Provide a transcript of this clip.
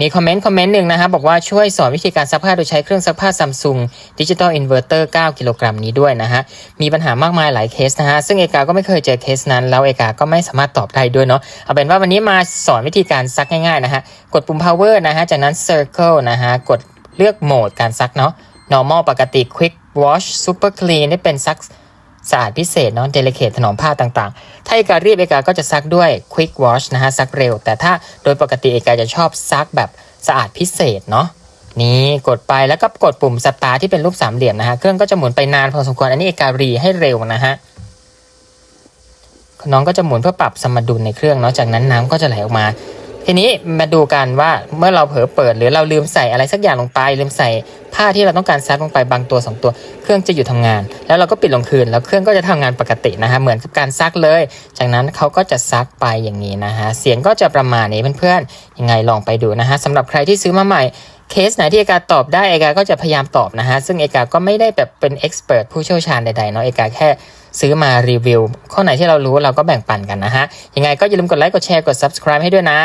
มีคอมเมนต์คอมเมนต์หนึ่งนะครับบอกว่าช่วยสอนวิธีการซักผ้าโดยใช้เครื่องซักผ้าซัมซุงดิจิตอลอินเวอร์เตอร์9กิโลกรัมนี้ด้วยนะฮะมีปัญหามากมายหลายเคสนะฮะซึ่งเอกาก็ไม่เคยเจอเคสนั้น แล้วเอกาก็ไม่สามารถตอบได้ด้วยเนาะเอาเป็นว่าวันนี้มาสอนวิธีการซักง่ายๆนะฮะกดปุ่ม power นะฮะจากนั้น circle นะฮะกดเลือกโหมดการซักเนาะ normal ปกติ quick wash super clean นี่เป็นซักสะอาดพิเศษเนาะ delicate ถนอมผ้าต่างๆ ถ้าเอการีบเอกาก็จะซักด้วย quick wash นะฮะซักเร็ว แต่ถ้าโดยปกติเอกาจะชอบซักแบบสะอาดพิเศษเนาะนี่กดไปแล้วก็กดปุ่มสตาร์ที่เป็นรูปสามเหลี่ยมนะฮะเครื่องก็จะหมุนไปนานพอสมควรอันนี้เอการีให้เร็วนะฮะน้องก็จะหมุนเพื่อปรับสมดุลในเครื่องเนาะจากนั้นน้ำก็จะไหลออกมา ทีนี้มาดูกันว่าเมื่อเราเผลอเปิดหรือเราลืมใส่อะไรสักอย่างลงไป ลืมใส่ผ้าที่เราต้องการซักลงไปบางตัวสองตัว เครื่องจะหยุดทำงาน แล้วเราก็ปิดลงคืน แล้วเครื่องก็จะทำงานปกตินะฮะเหมือนกับการซักเลย จากนั้นเขาก็จะซักไปอย่างนี้นะฮะเสียงก็จะประมาณนี้เพื่อนๆยังไงลองไปดูนะฮะสำหรับใครที่ซื้อมาใหม่เคสไหนที่เอกาตอบได้เอกาก็จะพยายามตอบนะฮะซึ่งเอกาก็ไม่ได้แบบเป็นเอ็กซ์เพรสผู้เชี่ยวชาญใดๆเนาะเอกาแค่ซื้อมารีวิว ข้อไหนที่เรารู้เราก็แบ่งปันกันนะฮะยังไงก็อย่าลืมกดไลค์กดแชร์กด subscribe ให้ด้วยนะ